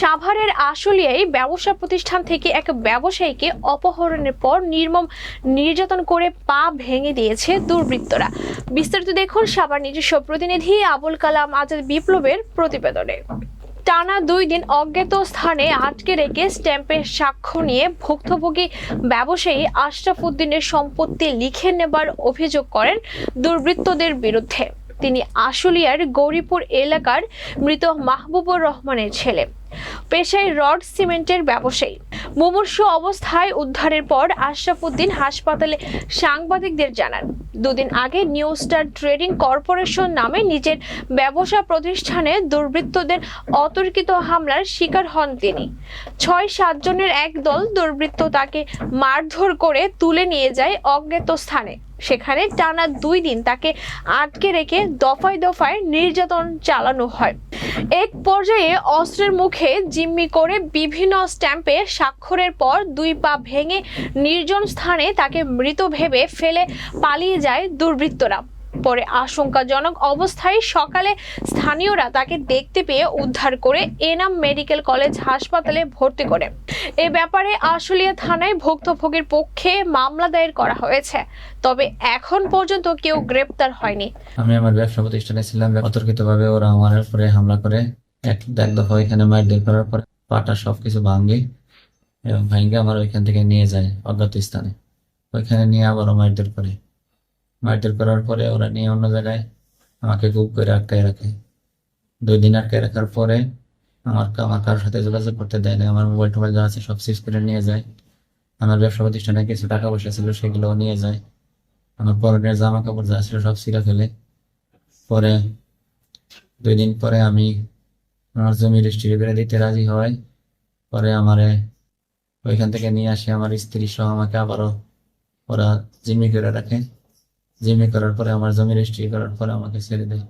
সাভারের আশুলিয়ায় ব্যবসা প্রতিষ্ঠান থেকে এক ব্যবসায়ীকে অপহরণের পর নির্মম নির্যাতন করে পা ভেঙে দিয়েছে দুর্বৃত্তরা। বিস্তারিত দেখুন সাভার নিজস্ব প্রতিনিধি আবুল কালাম আজাদ বিপ্লবের প্রতিবেদনে। টানা দুই দিন অজ্ঞাত স্থানে আটকে রেখে স্ট্যাম্পের সাক্ষ্য নিয়ে ভুক্তভোগী ব্যবসায়ী আশরাফ উদ্দিনের সম্পত্তি লিখে নেবার অভিযোগ করেন দুর্বৃত্তদের বিরুদ্ধে। তিনি আশুলিয়ার গৌরীপুর এলাকার মৃত মাহবুবুর রহমানের ছেলে। পেশায় রড সিমেন্টের ব্যবসায়ী। মুমূর্ষু অবস্থায় উদ্ধারের পর আশরাফ উদ্দিন হাসপাতালে সাংবাদিকদের জানান, দুদিন আগে নিউ স্টার ট্রেডিং কর্পোরেশন নামে নিজের ব্যবসা প্রতিষ্ঠানে দুর্বৃত্তদের অতর্কিত হামলার শিকার হন তিনি। ছয় সাতজনের এক দল দুর্বৃত্ত তাকে মারধর করে তুলে নিয়ে যায় অজ্ঞাত স্থানে সেখানে টানা দুই দিন তাকে আটকে রেখে দফায় দফায় নির্যাতন চালানো হয়। এক পর্যায়ে অস্ত্রের মুখে জিম্মি করে বিভিন্ন স্ট্যাম্পে স্বাক্ষরের পর দুই পা ভেঙে নির্জন স্থানে তাকে মৃত ভেবে ফেলে পালিয়ে যায় দুর্বৃত্তরা। পরে আশঙ্কাজনক অবস্থায় সকালে স্থানীয়রা তাকে দেখতে পেয়ে উদ্ধার করে এনাম মেডিকেল কলেজ হাসপাতালে ভর্তি করে। এ ব্যাপারে আশুলিয়া থানায় ভুক্তভোগীর পক্ষে মামলা দায়ের করা হয়েছে। তবে এখন পর্যন্ত কেউ গ্রেপ্তার হয়নি। আমি আমার ব্যবসা প্রতিষ্ঠানে ছিলাম অতর্কিত ভাবে ওরা আমার উপরে হামলা করে। এক এক দফা ওইখানে মারধর করার পর পাটা সবকিছু ভাঙ্গে এবং ভাঙ্গে আমার ওইখান থেকে নিয়ে যায় অজ্ঞাত স্থানে। ওইখানে নিয়ে আবারও মারধর করে। মারধর করার পরে ওরা নিয়ে অন্য জায়গায় আমাকে গুপ করে আটকায় রাখে। দুই দিন আটকায় রাখার পরে আমার আমার কারোর সাথে যোগাযোগ করতে দেয় না আমার মোবাইল টোবাইল যা আছে সব সিজ করে নিয়ে যায়। আমার ব্যবসা প্রতিষ্ঠানে কিছু টাকা পয়সা ছিল সেগুলোও নিয়ে যায়। আমার পরনের জামা কাপড় যা ছিল সব ছিঁড়ে ফেলে। পরে দুই দিন পরে আমি আমার জমি রেজিস্ট্রি করে দিতে রাজি হয় পরে আমারে ওইখান থেকে নিয়ে আসে আমার স্ত্রী সহ আমাকে আবারও ওরা জিম্মি করে রাখে। জিমে করার পরে আমার জমি রেজিস্ট্রি করার পরে আমাকে ছেড়ে দেয়।